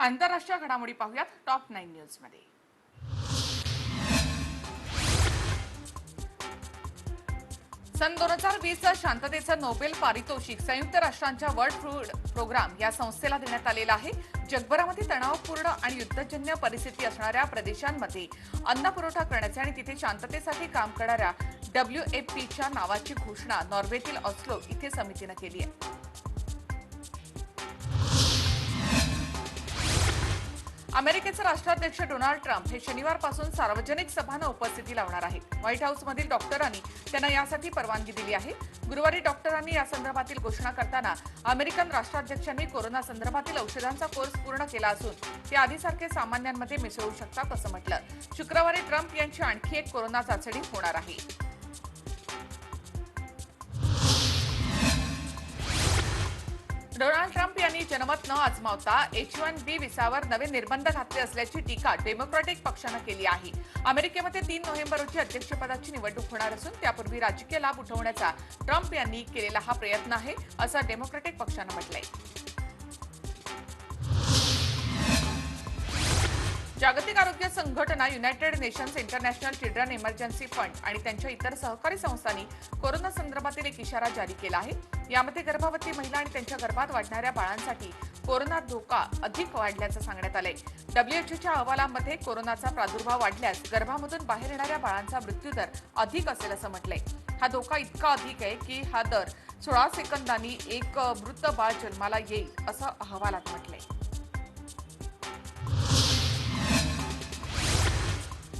आंतरराष्ट्रीय घडामोडी पाहूयात. टॉप नाईन न्यूजमध्ये. सन दोन हजार वीस शांततेचं नोबेल पारितोषिक संयुक्त राष्ट्रांच्या वर्ल्ड फूड प्रोग्राम या संस्थेला देण्यात आलेला आहे. जगभरामध्ये तणावपूर्ण आणि युद्धजन्य परिस्थिती असणाऱ्या प्रदेशांमध्ये अन्न पुरवठा करण्याचे आणि तिथे शांततेसाठी काम करणाऱ्या डब्ल्यू एफ पीच्या नावाची घोषणा नॉर्वेतील ऑस्लो इथे समितीनं केली आहे. अमेरिकेचे राष्ट्राध्यक्ष डोनाल्ड ट्रम्प हे शनिवारपासून सार्वजनिक सभांना उपस्थिती लावणार आहेत. व्हाईट हाऊसमधील डॉक्टरांनी त्यांना यासाठी परवानगी दिली आहे. गुरुवारी डॉक्टरांनी या संदर्भातील घोषणा करताना अमेरिकन राष्ट्राध्यक्षांनी कोरोना संदर्भातील औषधांचा कोर्स पूर्ण केला असून ते आधीसारखे सामान्यांमध्ये मिसळू शकतात असं म्हटलं. शुक्रवारी ट्रम्प यांची आणखी एक कोरोना चाचणी होणार आहे. डोनाल्ड ट्रम्प जनमत न आजमावता एच वन बी विसावर नवे निर्बंध घातले असल्याची टीका डेमोक्रॅटिक पक्षानं केली आहे. अमेरिकेमध्ये तीन नोव्हेंबर रोजी अध्यक्षपदाची निवडणूक होणार असून त्यापूर्वी राजकीय लाभ उठवण्याचा ट्रम्प यांनी केलेला हा प्रयत्न आहे असं डेमोक्रॅटिक पक्षानं म्हटलंय. जागतिक आरोग्य संघटना United Nations International Children Emergency Fund आणि त्यांच्या इतर सहकारी संस्थांनी कोरोना संदर्भातील एक इशारा जारी केला आहे. यामध्ये गर्भवती महिला आणि त्यांच्या गर्भात वाढणाऱ्या बाळांसाठी कोरोना धोका अधिक वाढल्याचं सांगण्यात आलंय. डब्ल्यूएचओच्या अहवालामध्ये कोरोनाचा प्रादुर्भाव वाढल्यास गर्भामधून बाहेर येणाऱ्या बाळांचा मृत्यूदर अधिक असेल असं म्हटलंय. हा धोका इतका अधिक आहे की हा दर सोळा सेकंदांनी एक मृत बाळ जन्माला येईल असं अहवालात म्हटलंय.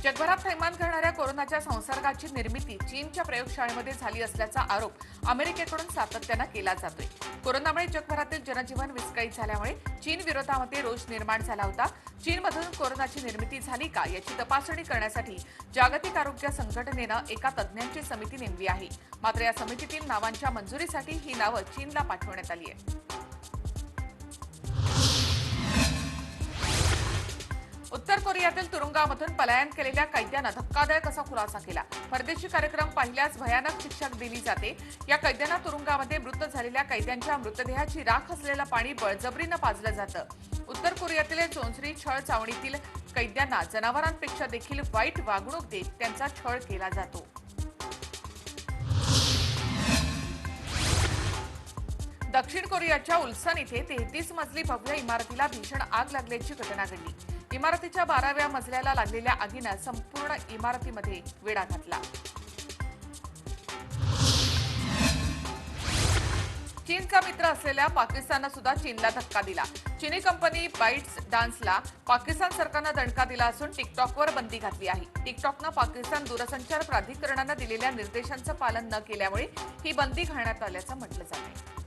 जगभरात थैमान करणाऱ्या कोरोनाच्या संसर्गाची निर्मिती चीनच्या प्रयोगशाळेमध्ये झाली असल्याचा आरोप अमेरिकेकडून सातत्यानं केला जातोय. कोरोनामुळे जगभरातील जनजीवन विस्कळीत झाल्यामुळे चीन विरोधामध्ये रोष निर्माण झाला होता. चीनमधून कोरोनाची निर्मिती झाली का याची तपासणी करण्यासाठी जागतिक आरोग्य संघटनेनं एका तज्ज्ञांची समिती नेमली आहे. मात्र या समितीतील नावांच्या मंजुरीसाठी ही नावं चीनला पाठवण्यात आली आहेत. कोरियातील तुरुंगामधून पलायन केलेल्या कैद्यानं धक्कादायक असा खुलासा केला. परदेशी कार्यक्रम पाहिल्यास भयानक शिक्षा दिली जाते. या कैद्यांना तुरुंगामध्ये मृत झालेल्या कैद्यांच्या मृतदेहाची राख असलेलं पाणी बळजबरीनं पाजलं जातं. उत्तर कोरियातील चोंचरी छळ चावणीतील कैद्यांना जनावरांपेक्षा देखील वाईट वागणूक देत त्यांचा छळ केला जातो. दक्षिण कोरियाच्या उल्सन इथे तेहतीस मजली भव्य इमारतीला भीषण आग लागल्याची घटना घडली. इमारतीच्या बाराव्या मजल्याला लागलेल्या आगीनं संपूर्ण इमारतीमध्ये वेढा घातला. चीनचा मित्र असलेल्या पाकिस्ताननं सुद्धा चीनला धक्का दिला. चीनी कंपनी बाईट्स डान्सला पाकिस्तान सरकारनं दणका दिला असून टिकटॉकवर बंदी घातली आहे. टिकटॉकनं पाकिस्तान दूरसंचार प्राधिकरणानं दिलेल्या निर्देशांचं पालन न केल्यामुळे ही बंदी घालण्यात आल्याचं म्हटलं जात आहे.